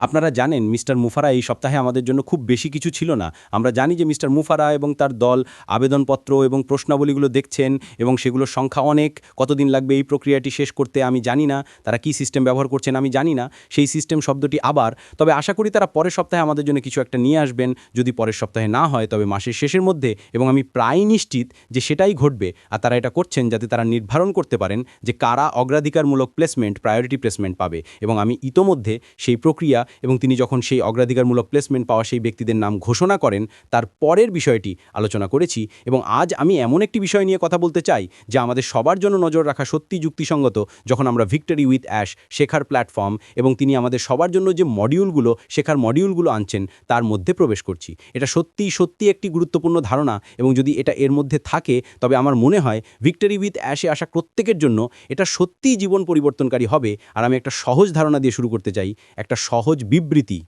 আপনারা জানেন মিস্টার মুফারা এই সপ্তাহে আমাদের জন্য খুব বেশি কিছু ছিল না। আমরা জানি যে মিস্টার মুফারা এবং তার দল আবেদনপত্র এবং প্রশ্নাবলীগুলো দেখছেন এবং সেগুলোর সংখ্যা অনেক। কতদিন লাগবে এই প্রক্রিয়াটি শেষ করতে আমি জানি না। তারা কি সিস্টেম ব্যবহার করছেন আমি জানি না। সেই সিস্টেম শব্দটি আবার। তবে আশা করি তারা পরের সপ্তাহে আমাদের জন্য কিছু একটা নিয়ে আসবেন। যদি পরের সপ্তাহে না হয়, তবে মাসের শেষের মধ্যে। এবং আমি প্রায় নিশ্চিত যে সেটাই ঘটবে। আর তারা এটা করছেন যাতে তারা নির্ধারণ করতে পারেন যে কারা অগ্রাধিকারমূলক প্লেসমেন্ট প্রায়োরিটি প্লেসমেন্ট পাবে। এবং আমি ইতোমধ্যে সেই প্রক্রিয়া এবং তিনি যখন সেই অগ্রাধিকারমূলক প্লেসমেন্ট পাওয়া সেই ব্যক্তিদের নাম ঘোষণা করেন, তার পরের বিষয়টি আলোচনা করেছি এবং আজ আমি এমন একটি বিষয় নিয়ে কথা বলতে চাই যা আমাদের সবার জন্য নজর রাখা সত্যি যুক্তিসঙ্গত যখন আমরা ভিক্টরি উইথ অ্যাশ শেখার প্ল্যাটফর্ম এবং তিনি আমাদের সবার জন্য যে মডিউলগুলো শেখার মডিউলগুলো আনছেন, তার মধ্যে প্রবেশ করছি। এটা সত্যি সত্যি একটি গুরুত্বপূর্ণ ধারণা এবং যদি এটা এর মধ্যে থাকে, তবে আমার মনে হয় ভিক্টরি উইথ অ্যাশে আসা প্রত্যেকের জন্য এটা সত্যিই জীবন পরিবর্তনকারী হবে। আর আমি একটা সহজ ধারণা দিয়ে শুরু করতে চাই। একটা সহজ বিবৃতি,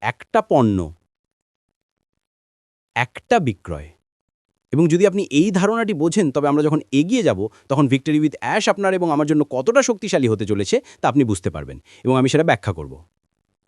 একটা পণ্য, একটা বিক্রয়। এবং যদি আপনি এই ধারণাটি বোঝেন, তবে আমরা যখন এগিয়ে যাব, তখন ভিক্টরি উইথ অ্যাশ আপনার এবং আমার জন্য কতটা শক্তিশালী হতে চলেছে, তা আপনি বুঝতে পারবেন। এবং আমি সেটা ব্যাখ্যা করব।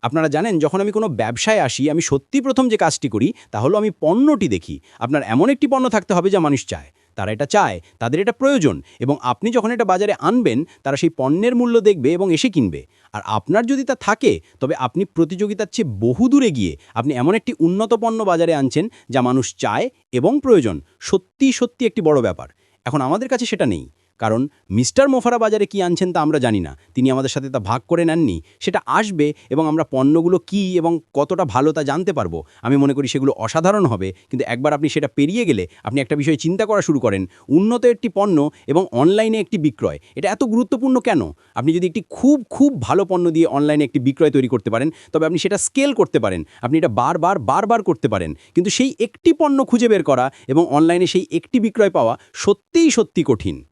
আপনারা জানেন, যখন আমি কোনো ব্যবসায় আসি, আমি সত্যি প্রথম যে কাজটি করি, তা হলো আমি পণ্যটি দেখি। আপনার এমন একটি পণ্য থাকতে হবে যা মানুষ চায়। তারা এটা চায়, তাদের এটা প্রয়োজন এবং আপনি যখন এটা বাজারে আনবেন, তারা সেই পণ্যের মূল্য দেখবে এবং এসে কিনবে। আর আপনার যদি তা থাকে, তবে আপনি প্রতিযোগিতার চেয়ে বহু দূরে গিয়ে আপনি এমন একটি উন্নত পণ্য বাজারে আনছেন যা মানুষ চায় এবং প্রয়োজন। সত্যি সত্যি একটি বড় ব্যাপার। এখন আমাদের কাছে সেটা নেই। কারণ মিস্টার মোফারা বাজারে কি আনছেন তা আমরা জানি না। তিনি আমাদের সাথে তা ভাগ করে নেননি। সেটা আসবে এবং আমরা পণ্যগুলো কি এবং কতটা ভালো তা জানতে পারব। আমি মনে করি সেগুলো অসাধারণ হবে। কিন্তু একবার আপনি সেটা পেরিয়ে গেলে আপনি একটা বিষয়ে চিন্তা করা শুরু করেন। উন্নত একটি পণ্য এবং অনলাইনে একটি বিক্রয়। এটা এত গুরুত্বপূর্ণ কেন? আপনি যদি একটি খুব খুব ভালো পণ্য দিয়ে অনলাইনে একটি বিক্রয় তৈরি করতে পারেন, তবে আপনি সেটা স্কেল করতে পারেন। আপনি এটা বারবার বারবার করতে পারেন। কিন্তু সেই একটি পণ্য খুঁজে বের করা এবং অনলাইনে সেই একটি বিক্রয় পাওয়া সত্যিই সত্যি কঠিন।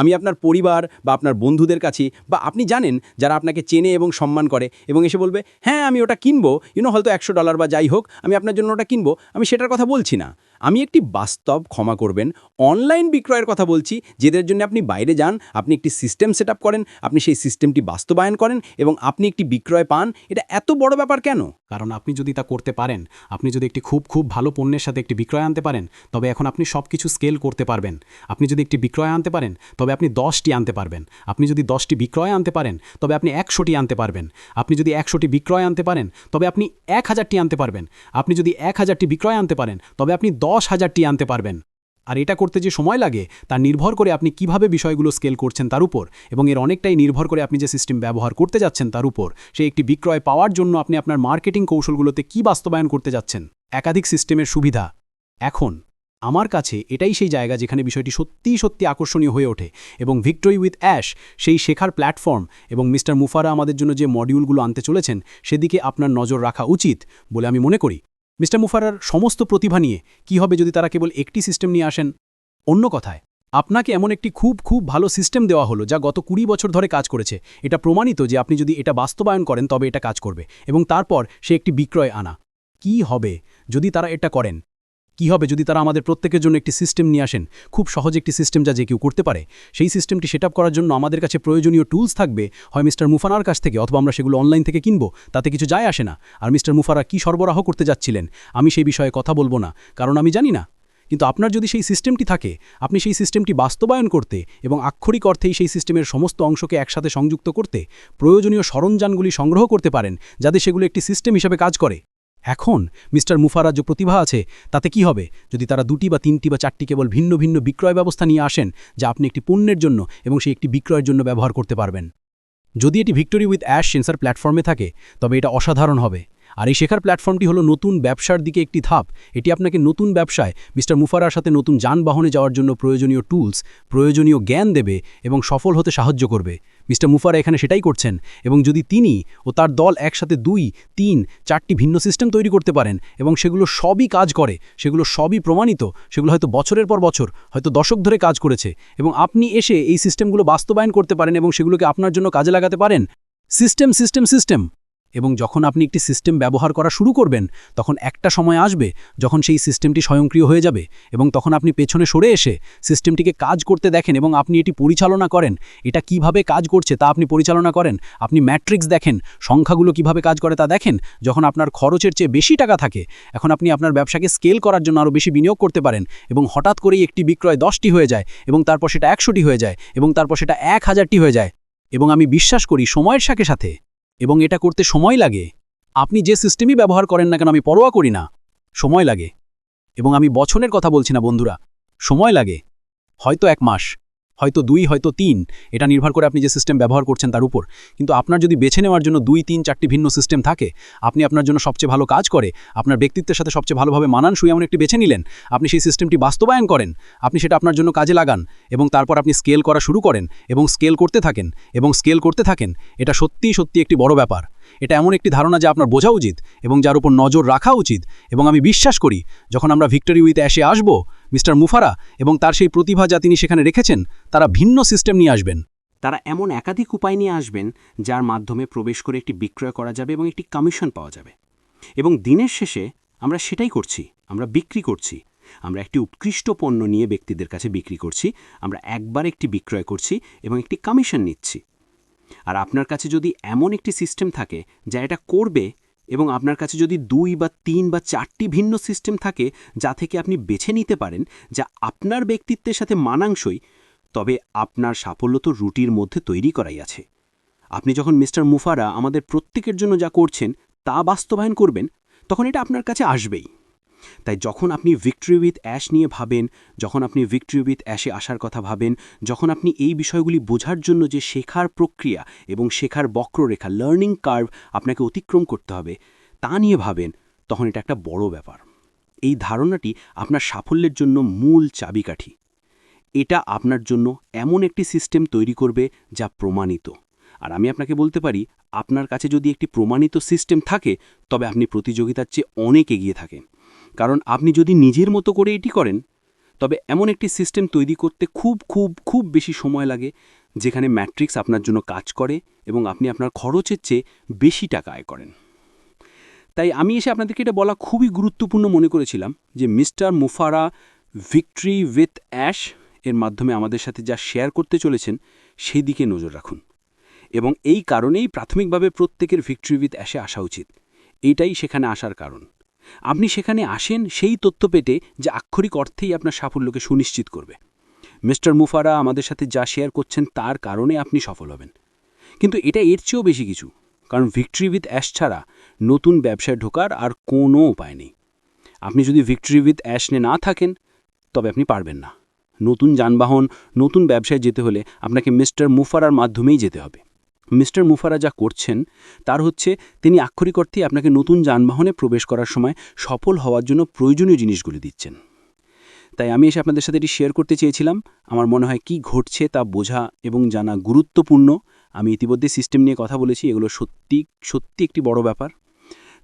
আমি আপনার পরিবার বা আপনার বন্ধুদের কাছে বা আপনি জানেন যারা আপনাকে চেনে এবং সম্মান করে এবং এসে বলবে হ্যাঁ আমি ওটা কিনবো। ইউনো হয়তো একশো ডলার বা যাই হোক, আমি আপনার জন্য ওটা কিনবো। আমি সেটার কথা বলছি না। আমি একটি বাস্তব ক্ষমা করবেন। অনলাইন বিক্রয়ের কথা বলছি, যেদের জন্য আপনি বাইরে যান, আপনি একটি সিস্টেম সেট করেন, আপনি সেই সিস্টেমটি বাস্তবায়ন করেন এবং আপনি একটি বিক্রয় পান, এটা এত বড় ব্যাপার কেন? কারণ আপনি যদি তা করতে পারেন, আপনি যদি একটি খুব খুব ভালো পণ্যের সাথে একটি বিক্রয় আনতে পারেন, তবে এখন আপনি সব কিছু স্কেল করতে পারবেন। আপনি যদি একটি বিক্রয় আনতে পারেন, তবে আপনি দশটি আনতে পারবেন। আপনি যদি দশটি বিক্রয় আনতে পারেন, তবে আপনি একশোটি আনতে পারবেন। আপনি যদি একশোটি বিক্রয় আনতে পারেন, তবে আপনি এক হাজারটি আনতে পারবেন। আপনি যদি এক হাজারটি বিক্রয় আনতে পারেন, তবে আপনি দশ হাজারটি আনতে পারবেন। আর এটা করতে যে সময় লাগে, তা নির্ভর করে আপনি কীভাবে বিষয়গুলো স্কেল করছেন তার উপর, এবং এর অনেকটাই নির্ভর করে আপনি যে সিস্টেম ব্যবহার করতে যাচ্ছেন তার উপর, সেই একটি বিক্রয় পাওয়ার জন্য আপনি আপনার মার্কেটিং কৌশলগুলোতে কি বাস্তবায়ন করতে যাচ্ছেন। একাধিক সিস্টেমের সুবিধা। এখন, আমার কাছে এটাই সেই জায়গা যেখানে বিষয়টি সত্যিই সত্যি আকর্ষণীয় হয়ে ওঠে, এবং ভিক্টোরি উইথ অ্যাশ সেই শেখার প্ল্যাটফর্ম, এবং মিস্টার মুফারা আমাদের জন্য যে মডিউলগুলো আনতে চলেছেন, সেদিকে আপনার নজর রাখা উচিত বলে আমি মনে করি। মিস্টার মুফারার সমস্ত প্রতিভা নিয়ে কি হবে যদি তারা কেবল একটি সিস্টেম নিয়ে আসেন? অন্য কথায়, আপনাকে এমন একটি খুব খুব ভালো সিস্টেম দেওয়া হলো যা গত কুড়ি বছর ধরে কাজ করেছে। এটা প্রমাণিত যে আপনি যদি এটা বাস্তবায়ন করেন তবে এটা কাজ করবে এবং তারপর সে একটি বিক্রয় আনা। কি হবে যদি তারা এটা করেন? কি হবে যদি তারা আমাদের প্রত্যেকের জন্য একটি সিস্টেম নিয়ে আসেন? খুব সহজ একটি সিস্টেম যা যে কেউ করতে পারে। সেই সিস্টেমটি সেট করার জন্য আমাদের কাছে প্রয়োজনীয় টুলস থাকবে। হয় মিস্টার মুফানার কাছ থেকে অথবা আমরা সেগুলো অনলাইন থেকে কিনবো, তাতে কিছু যায় আসে না। আর মিস্টার মুফারা কি সরবরাহ করতে যাচ্ছিলেন? আমি সেই বিষয়ে কথা বলব না, কারণ আমি জানি না। কিন্তু আপনার যদি সেই সিস্টেমটি থাকে, আপনি সেই সিস্টেমটি বাস্তবায়ন করতে এবং আক্ষরিক অর্থেই সেই সিস্টেমের সমস্ত অংশকে একসাথে সংযুক্ত করতে প্রয়োজনীয় সরঞ্জামগুলি সংগ্রহ করতে পারেন, যাতে সেগুলো একটি সিস্টেম হিসেবে কাজ করে। এখন মিস্টার মুফারার যে প্রতিভা আছে, তাতে কি হবে? যদি তারা দুটি বা তিনটি বা চারটি কেবল ভিন্ন ভিন্ন বিক্রয় ব্যবস্থা নিয়ে আসেন, যা আপনি একটি পণ্যের জন্য এবং সেই একটি বিক্রয়ের জন্য ব্যবহার করতে পারবেন। যদি এটি ভিক্টোরি উইথ অ্যাশ সেন্সার প্ল্যাটফর্মে থাকে, তবে এটা অসাধারণ হবে। আর এই শেখার প্ল্যাটফর্মটি হলো নতুন ব্যবসার দিকে একটি ধাপ। এটি আপনাকে নতুন ব্যবসায় মিস্টার মুফারার সাথে নতুন যানবাহনে যাওয়ার জন্য প্রয়োজনীয় টুলস, প্রয়োজনীয় জ্ঞান দেবে এবং সফল হতে সাহায্য করবে। মিস্টার মুফারা এখানে সেটাই করছেন এবং যদি তিনি ও তার দল একসাথে দুই, তিন, চারটি ভিন্ন সিস্টেম তৈরি করতে পারেন এবং সেগুলো সবই কাজ করে, সেগুলো সবই প্রমাণিত, সেগুলো হয়তো বছরের পর বছর, হয়তো দশক ধরে কাজ করেছে এবং আপনি এসে এই সিস্টেমগুলো বাস্তবায়ন করতে পারেন এবং সেগুলোকে আপনার জন্য কাজে লাগাতে পারেন? System system system. এবং যখন আপনি একটি সিস্টেম ব্যবহার করা শুরু করবেন, তখন একটা সময় আসবে যখন সেই সিস্টেমটি স্বয়ংক্রিয় হয়ে যাবে এবং তখন আপনি পেছনে সরে এসে সিস্টেমটিকে কাজ করতে দেখেন এবং আপনি এটি পরিচালনা করেন। এটা কীভাবে কাজ করছে তা আপনি পরিচালনা করেন। আপনি ম্যাট্রিক্স দেখেন, সংখ্যাগুলো কীভাবে কাজ করে তা দেখেন। যখন আপনার খরচের চেয়ে বেশি টাকা থাকে, এখন আপনি আপনার ব্যবসাকে স্কেল করার জন্য আরও বেশি বিনিয়োগ করতে পারেন এবং হঠাৎ করেই একটি বিক্রয় দশটি হয়ে যায় এবং তারপর সেটা একশোটি হয়ে যায় এবং তারপর সেটা এক হাজারটি হয়ে যায়। এবং আমি বিশ্বাস করি, সময়ের সাথে সাথে এবং এটা করতে সময় লাগে। আপনি যে সিস্টেমই ব্যবহার করেন না কেন, আমি পরোয়া করি না। সময় লাগে। এবং আমি বছরের কথা বলছি না, বন্ধুরা। সময় লাগে। হয়তো এক মাস। হয়তো দুই, হয়তো তিন, এটা নির্ভর করে আপনি যে সিস্টেম ব্যবহার করছেন তার উপর। কিন্তু আপনার যদি বেছে নেওয়ার জন্য দুই, তিন, চারটি ভিন্ন সিস্টেম থাকে, আপনি আপনার জন্য সবচেয়ে ভালো কাজ করে, আপনার ব্যক্তিত্বের সাথে সবচেয়ে ভালোভাবে মানানসই এমন একটি বেছে নিলেন, আপনি সেই সিস্টেমটি বাস্তবায়ন করেন, আপনি সেটা আপনার জন্য কাজে লাগান, এবং তারপর আপনি স্কেল করা শুরু করেন, এবং স্কেল করতে থাকেন, এবং স্কেল করতে থাকেন, এটা সত্যিই সত্যি একটি বড় ব্যাপার। এটা এমন একটি ধারণা যা আপনার বোঝা উচিত এবং যার উপর নজর রাখা উচিত এবং আমি বিশ্বাস করি, যখন আমরা ভিক্টরি উইথ অ্যাশে আসব, মিস্টার মুফারা এবং তার সেই প্রতিভা যা তিনি সেখানে রেখেছেন, তারা ভিন্ন সিস্টেম নিয়ে আসবেন। তারা এমন একাধিক উপায় নিয়ে আসবেন যার মাধ্যমে প্রবেশ করে একটি বিক্রয় করা যাবে এবং একটি কমিশন পাওয়া যাবে। এবং দিনের শেষে আমরা সেটাই করছি, আমরা বিক্রি করছি। আমরা একটি উৎকৃষ্ট পণ্য নিয়ে ব্যক্তিদের কাছে বিক্রি করছি, আমরা একবার একটি বিক্রয় করছি এবং একটি কমিশন নিচ্ছি। আর আপনার কাছে যদি এমন একটি সিস্টেম থাকে যা এটা করবে এবং আপনার কাছে যদি দুই বা তিন বা চারটি ভিন্ন সিস্টেম থাকে যা থেকে আপনি বেছে নিতে পারেন, যা আপনার ব্যক্তিত্বের সাথে মানাংসই তবে আপনার সাফল্য তো রুটির মধ্যে তৈরি করাই আছে। আপনি যখন মিস্টার মুফারা আমাদের প্রত্যেকের জন্য যা করছেন তা বাস্তবায়ন করবেন, তখন এটা আপনার কাছে আসবেই। তাই যখন আপনি ভিক্টরি উইথ অ্যাশ নিয়ে ভাবেন, যখন আপনি ভিক্টরি উইথ অ্যাশে আসার কথা ভাবেন, যখন আপনি এই বিষয়গুলি বোঝার জন্য যে শেখার প্রক্রিয়া এবং শেখার বক্ররেখা লার্নিং কার্ভ আপনাকে অতিক্রম করতে হবে, তা নিয়ে ভাবেন, তখন এটা একটা বড় ব্যাপার। এই ধারণাটি আপনার সাফল্যের জন্য মূল চাবিকাঠি। এটা আপনার জন্য এমন একটি সিস্টেম তৈরি করবে যা প্রমাণিত। আর আমি আপনাকে বলতে পারি, আপনার কাছে যদি একটি প্রমাণিত সিস্টেম থাকে, তবে আপনি প্রতিযোগিতার চেয়ে অনেক এগিয়ে থাকেন। কারণ আপনি যদি নিজের মতো করে এটি করেন, তবে এমন একটি সিস্টেম তৈরি করতে খুব খুব খুব বেশি সময় লাগে, যেখানে ম্যাট্রিক্স আপনার জন্য কাজ করে এবং আপনি আপনার খরচের চেয়ে বেশি টাকা আয় করেন। তাই আমি এসে আপনাদেরকে এটা বলা খুবই গুরুত্বপূর্ণ মনে করেছিলাম যে mister Mufara victory with ash এর মাধ্যমে আমাদের সাথে যা শেয়ার করতে চলেছেন সেই দিকে নজর রাখুন। এবং এই কারণেই প্রাথমিকভাবে প্রত্যেকের ভিক্টরি উইথ অ্যাশে আসা উচিত। এটাই সেখানে আসার কারণ। আপনি সেখানে আসেন সেই তথ্য পেটে যা আক্ষরিক অর্থেই আপনার সাফল্যকে সুনিশ্চিত করবে। মিস্টার মুফারা আমাদের সাথে যা শেয়ার করছেন তার কারণে আপনি সফল হবেন। কিন্তু এটা এর চেয়েও বেশি কিছু, কারণ ভিক্টরি উইথ অ্যাশ ছাড়া নতুন ব্যবসায় ঢোকার আর কোনো উপায় নেই। আপনি যদি ভিক্টরি উইথ অ্যাশ নিয়ে না থাকেন, তবে আপনি পারবেন না। নতুন যানবাহন, নতুন ব্যবসায় যেতে হলে আপনাকে মিস্টার মুফারার মাধ্যমেই যেতে হবে। মিস্টার মুফারা যা করছেন, তার হচ্ছে তিনি আক্ষরিক অর্থেই আপনাকে নতুন যানবাহনে প্রবেশ করার সময় সফল হওয়ার জন্য প্রয়োজনীয় জিনিসগুলি দিচ্ছেন। তাই আমি এসে আপনাদের সাথে এটি শেয়ার করতে চেয়েছিলাম। আমার মনে হয় কি ঘটছে তা বোঝা এবং জানা গুরুত্বপূর্ণ। আমি ইতিমধ্যে সিস্টেম নিয়ে কথা বলেছি, এগুলো সত্যি সত্যি একটি বড় ব্যাপার।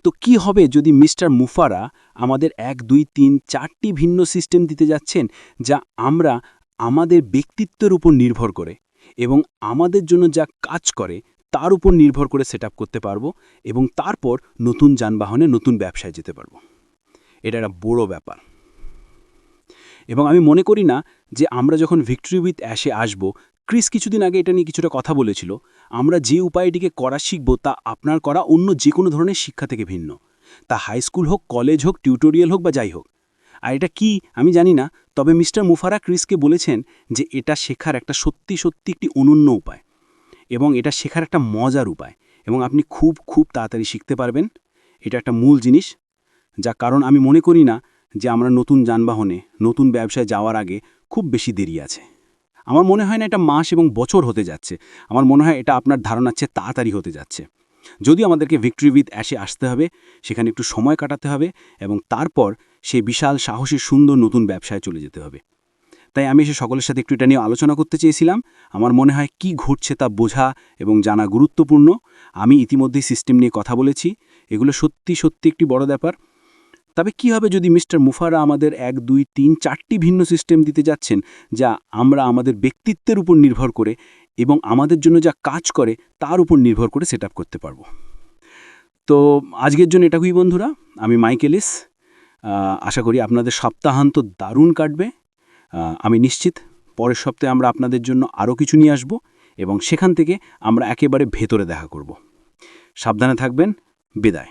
তো কি হবে যদি মিস্টার মুফারা আমাদের এক, দুই, তিন, চারটি ভিন্ন সিস্টেম দিতে যাচ্ছেন, যা আমরা আমাদের ব্যক্তিত্বের উপর নির্ভর করে? এবং আমাদের জন্য যা কাজ করে, তার উপর নির্ভর করে সেট করতে পারব এবং তারপর নতুন যানবাহনে নতুন ব্যবসায় যেতে পারব। এটা একটা বড় ব্যাপার। এবং আমি মনে করি না যে আমরা যখন ভিক্টরি উইথ অ্যাশে আসব, ক্রিস কিছুদিন আগে এটা নিয়ে কিছুটা কথা বলেছিল, আমরা যে উপায়টিকে করা শিখব তা আপনার করা অন্য যে কোনো ধরনের শিক্ষা থেকে ভিন্ন। তা হাই স্কুল হোক কলেজ হোক টিউটোরিয়াল হোক বা যাই হোক আর এটা কি আমি জানি না, তবে মিস্টার মুফারা ক্রিসকে বলেছেন যে এটা শেখার একটা সত্যি সত্যি একটি অনন্য উপায় এবং এটা শেখার একটা মজার উপায় এবং আপনি খুব খুব তাড়াতাড়ি শিখতে পারবেন। এটা একটা মূল জিনিস, যা কারণ আমি মনে করি না যে আমরা নতুন যানবাহনে, নতুন ব্যবসায় যাওয়ার আগে খুব বেশি দেরি আছে। আমার মনে হয় না এটা মাস এবং বছর হতে যাচ্ছে। আমার মনে হয় এটা আপনার ধারণার চেয়ে তাড়াতাড়ি হতে যাচ্ছে। যদিও আমাদেরকে ভিক্টরি উইথ অ্যাশে আসতে হবে, সেখানে একটু সময় কাটাতে হবে এবং তারপর সেই বিশাল সাহসী সুন্দর নতুন ব্যবসায় চলে যেতে হবে। তাই আমি এসে সকলের সাথে একটু এটা নিয়ে আলোচনা করতে চেয়েছিলাম। আমার মনে হয় কি ঘটছে তা বোঝা এবং জানা গুরুত্বপূর্ণ। আমি ইতিমধ্যেই সিস্টেম নিয়ে কথা বলেছি। এগুলো সত্যি সত্যি একটি বড় ব্যাপার। তবে কি হবে যদি মিস্টার মুফারা আমাদের এক, দুই, তিন, চারটি ভিন্ন সিস্টেম দিতে যাচ্ছেন, যা আমরা আমাদের ব্যক্তিত্বের উপর নির্ভর করে এবং আমাদের জন্য যা কাজ করে, তার উপর নির্ভর করে সেট করতে পারব। তো আজকের জন্য এটাকুই বন্ধুরা, আমি মাইকেলিস আশা করি আপনাদের সপ্তাহান্ত দারুণ কাটবে। আমি নিশ্চিত পরের সপ্তাহে আমরা আপনাদের জন্য আরও কিছু নিয়ে আসব এবং সেখান থেকে আমরা একেবারে ভেতরে দেখা করব। সাবধানে থাকবেন। বিদায়।